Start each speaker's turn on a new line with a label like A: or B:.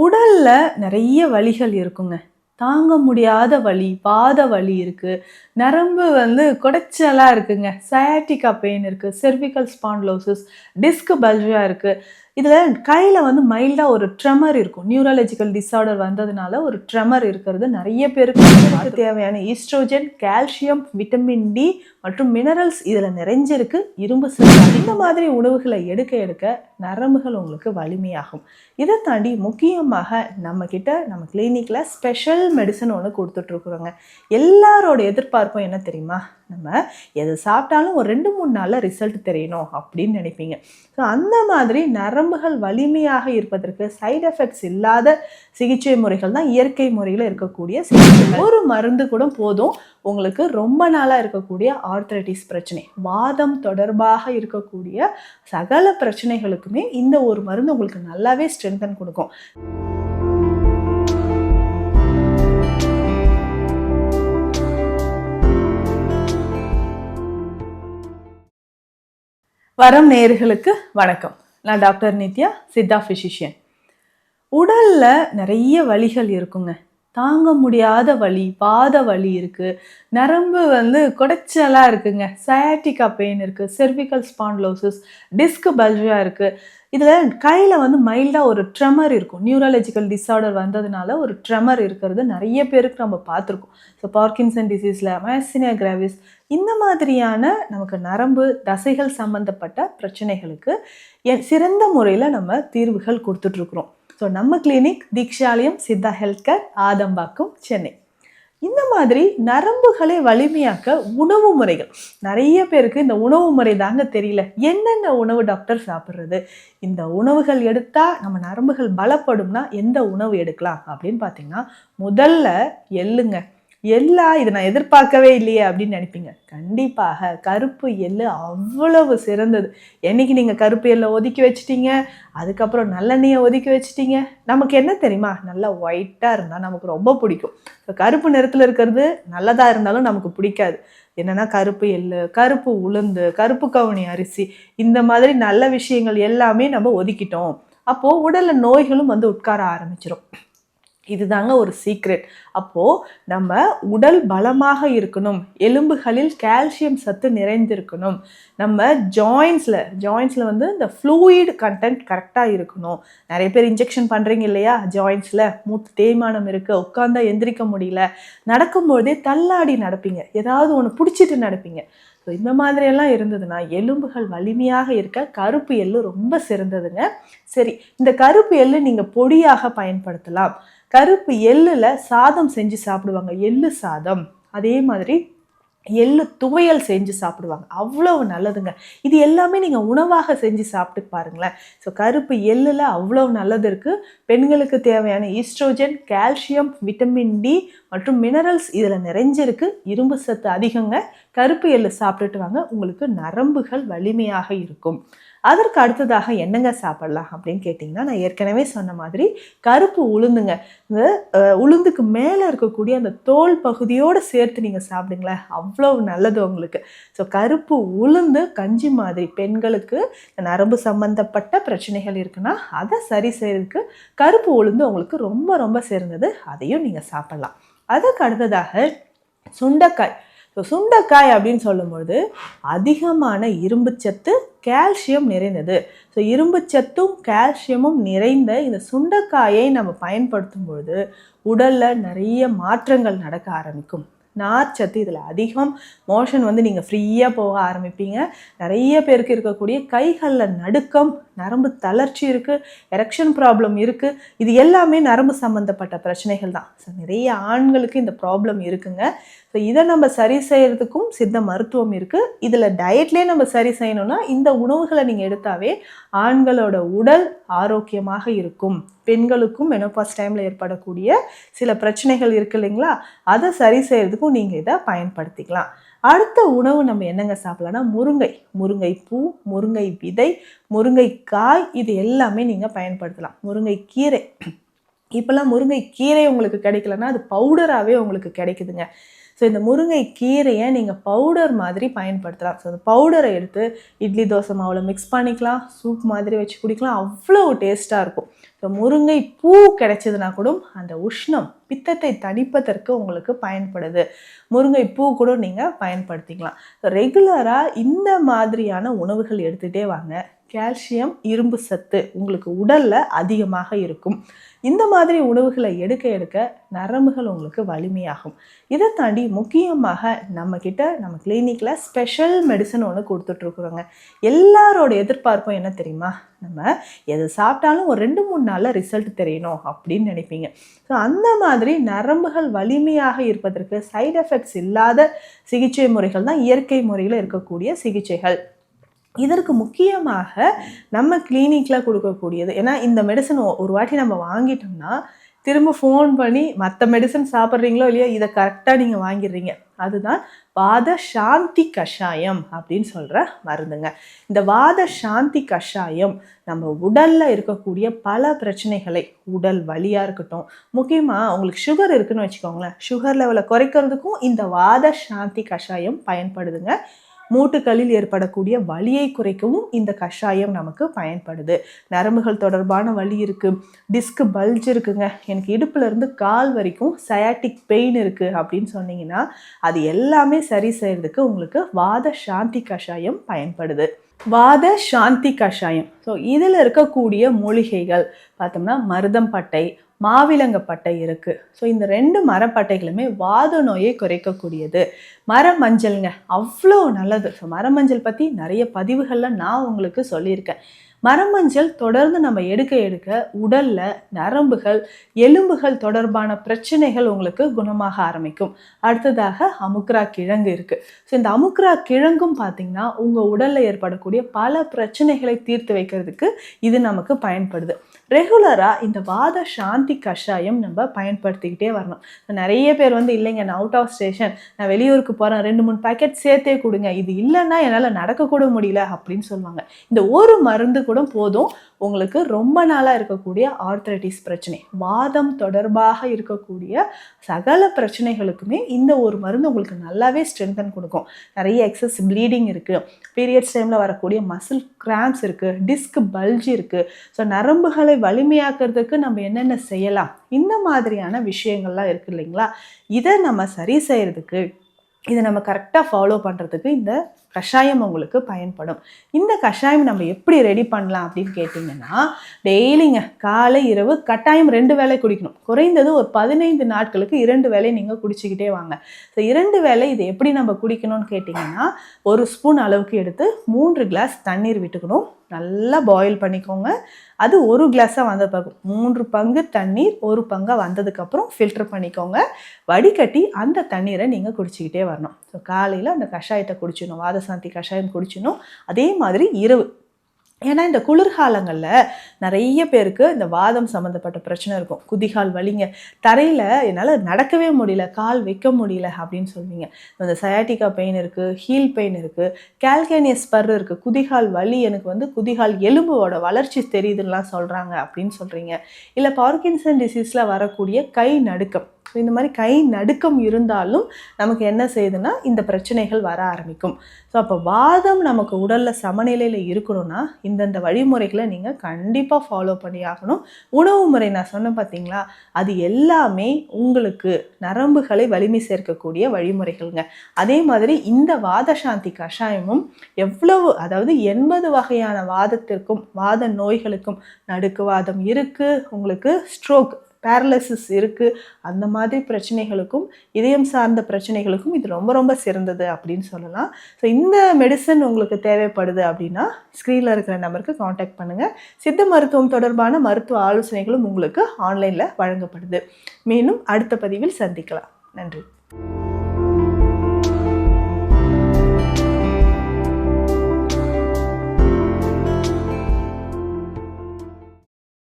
A: உடல்ல நிறைய வலிகள் இருக்குங்க. தாங்க முடியாத வலி பாத வலி இருக்கு. நரம்பு வந்து குடைச்சலாக இருக்குங்க. சயாட்டிக்கா பெயின் இருக்கு. செர்விக்கல் ஸ்பான்லோசிஸ் டிஸ்க் பல்ஜியாக இருக்கு. இதுல கையில வந்து மைல்டா ஒரு ட்ரெமர் இருக்கும். நியூரலஜிக்கல் டிஸார்டர் வந்ததுனால ஒரு ட்ரெமர் இருக்கிறது. நிறைய பேருக்கு தேவையான ஈஸ்ட்ரோஜன் கால்சியம் விட்டமின் டி மற்றும் மினரல்ஸ் இதுல நிறைஞ்சிருக்கு. இரும்பு சத்து. இந்த மாதிரி உணவுகளை எடுக்க எடுக்க நரம்புகள் உங்களுக்கு வலிமையாகும். இதை தாண்டி முக்கியமாக நம்ம கிட்ட நம்ம கிளினிக்ல ஸ்பெஷல் மெடிசன் ஒன்று கொடுத்துட்டு இருக்கிறோங்க எல்லாரோட எதிர்பார்ப்பும் என்ன தெரியுமா? நம்ம எது சாப்பிட்டாலும் ஒரு ரெண்டு மூணு நாளில் ரிசல்ட் தெரியணும் அப்படின்னு நினைப்பீங்க. ஸோ அந்த மாதிரி நரம்புகள் வலிமையாக இருப்பதற்கு சைடு எஃபெக்ட்ஸ் இல்லாத சிகிச்சை முறைகள் தான் இயற்கை முறையில் இருக்கக்கூடிய சிகிச்சை ஒரு மருந்து கூட போதும். உங்களுக்கு ரொம்ப நாளாக இருக்கக்கூடிய ஆர்த்ரைட்டிஸ் பிரச்சனை. வாதம் தொடர்பாக இருக்கக்கூடிய சகல பிரச்சனைகளுக்குமே இந்த ஒரு மருந்து உங்களுக்கு நல்லாவே ஸ்ட்ரென்தன் கொடுக்கும். வரம் நேர்களுக்கு வணக்கம். நான் டாக்டர் நித்யா சித்தா ஃபிசிஷியன் உடலில் நிறைய வலிகள் இருக்குங்க. தாங்க முடியாத வலி பாத வலி இருக்குது நரம்பு வந்து குடைச்சலாக இருக்குங்க. சயாட்டிக்கா பெயின் இருக்குது செர்விக்கல் ஸ்பான்லோசிஸ் டிஸ்க் பல்ஜா இருக்குது இதில் கையில் வந்து மைல்டாக ஒரு ட்ரெமர் இருக்கும். நியூரலஜிக்கல் டிஸார்டர் வந்ததுனால ஒரு ட்ரெமர் இருக்கிறது நிறைய பேருக்கு நம்ம பார்த்துருக்கோம். ஸோ பார்க்கின்சன் டிசீஸில் மயசினியா கிராவிஸ் இந்த மாதிரியான நமக்கு நரம்பு தசைகள் சம்மந்தப்பட்ட பிரச்சனைகளுக்கு எ- சிறந்த முறையில் நம்ம தீர்வுகள் கொடுத்துட்ருக்குறோம் ஸோ நம்ம clinic Deekshalayam Siddha health care Adambakkam Chennai. இந்த மாதிரி நரம்புகளை வலிமையாக்க உணவு முறைகள். நிறைய பேருக்கு இந்த உணவு முறை தாங்க தெரியல. என்னென்ன உணவு டாக்டர் சாப்பிட்றது? இந்த உணவுகள் எடுத்தால் நம்ம நரம்புகள் பலப்படும்னா எந்த உணவு எடுக்கலாம் அப்படின்னு பார்த்தீங்கன்னா முதல்ல எள்ளுங்க. எல்லாம் இது நான் எதிர்பார்க்கவே இல்லையே அப்படின்னு நினைப்பீங்க. கண்டிப்பாக கருப்பு எள்ளு அவ்வளவு சிறந்தது. என்னைக்கு நீங்கள் கருப்பு எள்ளை ஒதுக்கி வச்சிட்டீங்க அதுக்கப்புறம் நல்லெண்ணெயை ஒதுக்கி வச்சிட்டீங்க நமக்கு என்ன தெரியுமா? நல்லா ஒயிட்டாக இருந்தால் நமக்கு ரொம்ப பிடிக்கும். இப்போ கருப்பு நிறத்தில் இருக்கிறது நல்லதாக இருந்தாலும் நமக்கு பிடிக்காது. என்னன்னா கருப்பு எள்ளு கருப்பு உளுந்து கருப்பு கவுனி அரிசி இந்த மாதிரி நல்ல விஷயங்கள் எல்லாமே நம்ம ஒதுக்கிட்டோம். அப்போது உடலில் நோய்களும் வந்து உட்கார ஆரம்பிச்சிடும் இதுதாங்க ஒரு சீக்ரெட் அப்போது நம்ம உடல் பலமாக இருக்கணும். எலும்புகளில் கால்சியம் சத்து நிறைந்திருக்கணும். நம்ம ஜாயின்ஸில் ஜாயின்ஸில் வந்து இந்த ஃப்ளூயிட் கண்டென்ட் கரெக்டாக இருக்கணும். நிறைய பேர் இன்ஜெக்ஷன் பண்ணுறீங்க இல்லையா? ஜாயின்ஸில் மூட்டு தேய்மானம் இருக்குது உட்காந்தா எந்திரிக்க முடியல. நடக்கும்போதே தள்ளாடி நடப்பீங்க. ஏதாவது ஒன்று பிடிச்சிட்டு நடப்பீங்க. ஸோ இந்த மாதிரியெல்லாம் இருந்ததுன்னா எலும்புகள் வலிமையாக இருக்க கருப்பு எள்ளு ரொம்ப சிறந்ததுங்க. சரி இந்த கருப்பு எள்ளு நீங்கள் பொடியாக பயன்படுத்தலாம். கருப்பு எள்ளில் சாதம் செஞ்சு சாப்பிடுவாங்க. எள்ளு சாதம். அதே மாதிரி எள்ளு துவையல் செஞ்சு சாப்பிடுவாங்க. அவ்வளவு நல்லதுங்க. இது எல்லாமே நீங்கள் உணவாக செஞ்சு சாப்பிட்டு பாருங்களேன். ஸோ கருப்பு எள்ளில் அவ்வளவு நல்லது இருக்குது பெண்களுக்கு தேவையான ஈஸ்ட்ரோஜன் கால்சியம் விட்டமின் டி மற்றும் மினரல்ஸ் இதில் நிறைஞ்சிருக்கு. இரும்பு சத்து அதிகங்க. கருப்பு எள்ளு சாப்பிட்டுட்டு வாங்க. உங்களுக்கு நரம்புகள் வலிமையாக இருக்கும். அதற்கு அடுத்ததாக என்னங்க சாப்பிடலாம் அப்படின்னு கேட்டிங்கன்னா நான் ஏற்கனவே சொன்ன மாதிரி கருப்பு உளுந்துங்க. இந்த உளுந்துக்கு மேலே இருக்கக்கூடிய அந்த தோல் பகுதியோடு சேர்த்து நீங்கள் சாப்பிடுங்களேன். அவ்வளோ நல்லது உங்களுக்கு. ஸோ கருப்பு உளுந்து கஞ்சி மாதிரி பெண்களுக்கு நரம்பு சம்பந்தப்பட்ட பிரச்சனைகள் இருக்குன்னா அதை சரி செய்கிறதுக்கு கருப்பு உளுந்து உங்களுக்கு ரொம்ப ரொம்ப சிறந்தது. அதையும் நீங்கள் சாப்பிடலாம். அதுக்கு அடுத்ததாக சுண்டைக்காய். ஸோ சுண்டைக்காய் அப்படின்னு சொல்லும்பொழுது அதிகமான இரும்புச்சத்து கால்சியம் நிறைந்தது. ஸோ இரும்புச்சத்தும் கால்சியமும் நிறைந்த இந்த சுண்டைக்காயை நம்ம பயன்படுத்தும் பொழுது உடலில் நிறைய மாற்றங்கள் நடக்க ஆரம்பிக்கும். நார்ச்சத்து இதில் அதிகம். மோஷன் வந்து நீங்கள் ஃப்ரீயாக போக ஆரம்பிப்பீங்க. நிறைய பேருக்கு இருக்கக்கூடிய கைகளில் நடுக்கம் நரம்பு தளர்ச்சி இருக்குது எரெக்ஷன் ப்ராப்ளம் இருக்குது இது எல்லாமே நரம்பு சம்மந்தப்பட்ட பிரச்சனைகள் தான். ஸோ நிறைய ஆண்களுக்கு இந்த ப்ராப்ளம் இருக்குங்க. ஸோ இதை நம்ம சரி செய்கிறதுக்கும் சித்த மருத்துவம் இருக்குது இதில் டயட்லேயே நம்ம சரி செய்யணும்னா இந்த உணவுகளை நீங்கள் எடுத்தாவே ஆண்களோட உடல் ஆரோக்கியமாக இருக்கும். பெண்களுக்கும் மெனோபாஸ் டைமில் ஏற்படக்கூடிய சில பிரச்சனைகள் இருக்கு இல்லைங்களா? அதை சரி செய்கிறதுக்கும் நீங்கள் இதை பயன்படுத்திக்கலாம். அடுத்த உணவு நம்ம என்னங்க சாப்பிடலாம்னா முருங்கை. முருங்கை பூ முருங்கை விதை முருங்கைக்காய் இது எல்லாமே நீங்கள் பயன்படுத்தலாம். முருங்கை கீரை. இப்போல்லாம் முருங்கை கீரை உங்களுக்கு கிடைக்கலன்னா அது பவுடராகவே உங்களுக்கு கிடைக்குதுங்க. ஸோ இந்த முருங்கை கீரையை நீங்கள் பவுடர் மாதிரி பயன்படுத்தலாம். ஸோ அந்த பவுடரை எடுத்து இட்லி தோசை மாவில் மிக்ஸ் பண்ணிக்கலாம். சூப் மாதிரி வச்சு குடிக்கலாம். அவ்வளோ டேஸ்ட்டாக இருக்கும். ஸோ முருங்கை பூ கிடைச்சதுனா கூட அந்த உஷ்ணம் பித்தத்தை தணிப்பதற்கு உங்களுக்கு பயன்படுது. முருங்கை பூ கூட நீங்கள் பயன்படுத்திக்கலாம். ஸோ ரெகுலராக இந்த மாதிரியான உணவுகள் எடுத்துகிட்டே வாங்க. கால்சியம் இரும்பு சத்து உங்களுக்கு உடலில் அதிகமாக இருக்கும். இந்த மாதிரி உணவுகளை எடுக்க எடுக்க நரம்புகள் உங்களுக்கு வலிமையாகும். இதை தாண்டி முக்கியமாக நம்மக்கிட்ட நம்ம கிளினிக்கில் ஸ்பெஷல் மெடிசன் ஒன்று கொடுத்துட்ருக்குறோங்க. எல்லாரோட எதிர்பார்ப்பும் என்ன தெரியுமா? நம்ம எது சாப்பிட்டாலும் ஒரு ரெண்டு மூணு நாளில் ரிசல்ட் தெரியணும் அப்படின்னு நினைப்பீங்க. ஸோ அந்த மாதிரி நரம்புகள் வலிமையாக இருப்பதற்கு சைடு எஃபெக்ட்ஸ் இல்லாத சிகிச்சை முறைகள் தான் இயற்கை முறையில் இருக்கக்கூடிய சிகிச்சைகள். இதற்கு முக்கியமாக நம்ம கிளினிக்கில் கொடுக்கக்கூடியது. ஏன்னா இந்த மெடிசன் ஒரு வாட்டி நம்ம வாங்கிட்டோம்னா திரும்ப ஃபோன் பண்ணி மற்ற மெடிசன் சாப்பிட்றீங்களோ இல்லையோ இதை கரெக்டாக நீங்கள் வாங்கிடுறீங்க. அதுதான் வாத சாந்தி கஷாயம் அப்படின்னு சொல்கிற மருந்துங்க. இந்த வாத சாந்தி கஷாயம் நம்ம உடலில் இருக்கக்கூடிய பல பிரச்சனைகளை உடல் வலியாக இருக்கட்டும் முக்கியமாக உங்களுக்கு சுகர் இருக்குன்னு வச்சுக்கோங்களேன் சுகர் லெவலை குறைக்கிறதுக்கும் இந்த வாத சாந்தி கஷாயம் பயன்படுதுங்க. மூட்டுக்களில் ஏற்படக்கூடிய வலியை குறைக்கவும் இந்த கஷாயம் நமக்கு பயன்படுது. நரம்புகள் தொடர்பான வலி இருக்குது டிஸ்க் பல்ஜ் இருக்குங்க. எனக்கு இடுப்புலேருந்து கால் வரைக்கும் சயாட்டிக் பெயின் இருக்குது அப்படின்னு சொன்னீங்கன்னா அது எல்லாமே சரி செய்கிறதுக்கு உங்களுக்கு வாத சாந்தி கஷாயம் பயன்படுது. வாத சாந்தி கஷாயம். ஸோ இதில் இருக்கக்கூடிய மூலிகைகள் பார்த்தோம்னா மருதம்பட்டை மாவிலங்கப்பட்டை இருக்குது ஸோ இந்த ரெண்டு மரப்பட்டைகளுமே வாத நோயை குறைக்கக்கூடியது. மரமஞ்சள்ங்க அவ்வளோ நல்லது. ஸோ மரமஞ்சள் பற்றி நிறைய பதிவுகளில் நான் உங்களுக்கு சொல்லியிருக்கேன். மரமஞ்சள் தொடர்ந்து நம்ம எடுக்க எடுக்க உடலில் நரம்புகள் எலும்புகள் தொடர்பான பிரச்சனைகள் உங்களுக்கு குணமாக ஆரம்பிக்கும். அடுத்ததாக அமுக்ரா கிழங்கு இருக்குது ஸோ இந்த அமுக்ரா கிழங்கும் பார்த்தீங்கன்னா உங்கள் உடலில் ஏற்படக்கூடிய பல பிரச்சனைகளை தீர்த்து வைக்கிறதுக்கு இது நமக்கு பயன்படுது. ரெகுலராக இந்த வாத சாந்தி கஷாயம் நம்ம பயன்படுத்திக்கிட்டே வரணும். நிறைய பேர் வந்து இல்லைங்க நான் அவுட் ஆஃப் ஸ்டேஷன் நான் வெளியூருக்கு போகிறேன் ரெண்டு மூணு பேக்கெட் சேர்த்தே கொடுங்க. இது இல்லைன்னா என்னால் நடக்கக்கூட முடியல அப்படின்னு சொல்லுவாங்க. இந்த ஒரு மருந்து கூட போதும். உங்களுக்கு ரொம்ப நாளாக இருக்கக்கூடிய ஆர்த்ரைட்டிஸ் பிரச்சனை. வாதம் தொடர்பாக இருக்கக்கூடிய சகல பிரச்சனைகளுக்குமே இந்த ஒரு மருந்து உங்களுக்கு நல்லாவே ஸ்ட்ரென்தன் கொடுக்கும். நிறைய எக்ஸஸ் ப்ளீடிங் இருக்குது பீரியட்ஸ் டைமில் வரக்கூடிய மசில் கிராம்ஸ் இருக்குது டிஸ்க் பல்ஜ் இருக்குது ஸோ நரம்புகளை வலிமையாக்குறதுக்கு நம்ம என்னென்ன செய்யலாம்? இந்த மாதிரியான விஷயங்கள்லாம் இருக்குது இல்லைங்களா? இதை நம்ம சரி செய்கிறதுக்கு இதை நம்ம கரெக்டாக ஃபாலோ பண்ணுறதுக்கு இந்த கஷாயம் உங்களுக்கு பயன்படும். இந்த கஷாயம் நம்ம எப்படி ரெடி பண்ணலாம் அப்படின்னு கேட்டிங்கன்னா டெய்லிங்க காலை இரவு கட்டாயம் ரெண்டு வேலை குடிக்கணும். குறைந்தது ஒரு பதினைந்து நாட்களுக்கு இரண்டு வேலை நீங்கள் குடிச்சிக்கிட்டே வாங்க. ஸோ இரண்டு வேலை இது எப்படி நம்ம குடிக்கணும்னு கேட்டிங்கன்னா ஒரு ஸ்பூன் அளவுக்கு எடுத்து மூன்று கிளாஸ் தண்ணீர் விட்டுக்கணும். நல்லா பாயில் பண்ணிக்கோங்க. அது ஒரு கிளாஸாக வந்த பிறகு மூன்று பங்கு தண்ணீர் ஒரு பங்காக வந்ததுக்கப்புறம் ஃபில்டர் பண்ணிக்கோங்க. வடிகட்டி அந்த தண்ணீரை நீங்கள் குடிச்சிக்கிட்டே வரணும். ஸோ காலையில் அந்த கஷாயத்தை குடிச்சிடணும். சாந்தி கஷாயம் குடிச்சிடணும். அதே மாதிரி இரவு. ஏன்னா இந்த குளிர்காலங்களில் நிறைய பேருக்கு இந்த வாதம் சம்மந்தப்பட்ட பிரச்சனை இருக்கும். குதிகால் வலிங்க. தரையில் என்னால் நடக்கவே முடியல கால் வைக்க முடியல அப்படின்னு சொல்லுவீங்க இந்த சயாட்டிக்கா பெயின் இருக்குது ஹீல் பெயின் இருக்குது கேல்கேனியஸ் பர் இருக்குது குதிகால் வலி எனக்கு வந்து குதிகால் எலும்போட வளர்ச்சி தெரியுதுன்னெலாம் சொல்கிறாங்க அப்படின்னு சொல்கிறீங்க இல்லை பார்க்கின்சன் டிசீஸில் வரக்கூடிய கை நடுக்கம். ஸோ இந்த மாதிரி கை நடுக்கம் இருந்தாலும் நமக்கு என்ன செய்யுதுன்னா இந்த பிரச்சனைகள் வர ஆரம்பிக்கும். ஸோ அப்போ வாதம் நமக்கு உடலில் சமநிலையில் இருக்கணும்னா இந்தந்த வழிமுறைகளை நீங்கள் கண்டிப்பாக ஃபாலோ பண்ணி ஆகணும். உணவு முறை நான் சொன்னேன் பார்த்தீங்களா அது எல்லாமே உங்களுக்கு நரம்புகளை வலிமை சேர்க்கக்கூடிய வழிமுறைகள்ங்க. அதே மாதிரி இந்த வாத சாந்தி கஷாயமும் எவ்வளவு அதாவது எண்பது வகையான வாதத்திற்கும் வாத நோய்களுக்கும் நடுக்குவாதம் இருக்குது உங்களுக்கு ஸ்ட்ரோக் பேரலிசிஸ் இருக்குது அந்த மாதிரி பிரச்சனைகளுக்கும் இதயம் சார்ந்த பிரச்சனைகளுக்கும் இது ரொம்ப ரொம்ப சிறந்தது அப்படின்னு சொல்லலாம். ஸோ இந்த மெடிசன் உங்களுக்கு தேவைப்படுது அப்படின்னா ஸ்க்ரீனில் இருக்கிற நம்பருக்கு காண்டாக்ட் பண்ணுங்கள் சித்த மருத்துவம் தொடர்பான மருத்துவ ஆலோசனைகளும் உங்களுக்கு ஆன்லைனில் வழங்கப்படுது. மேலும் அடுத்த பதிவில் சந்திக்கலாம். நன்றி.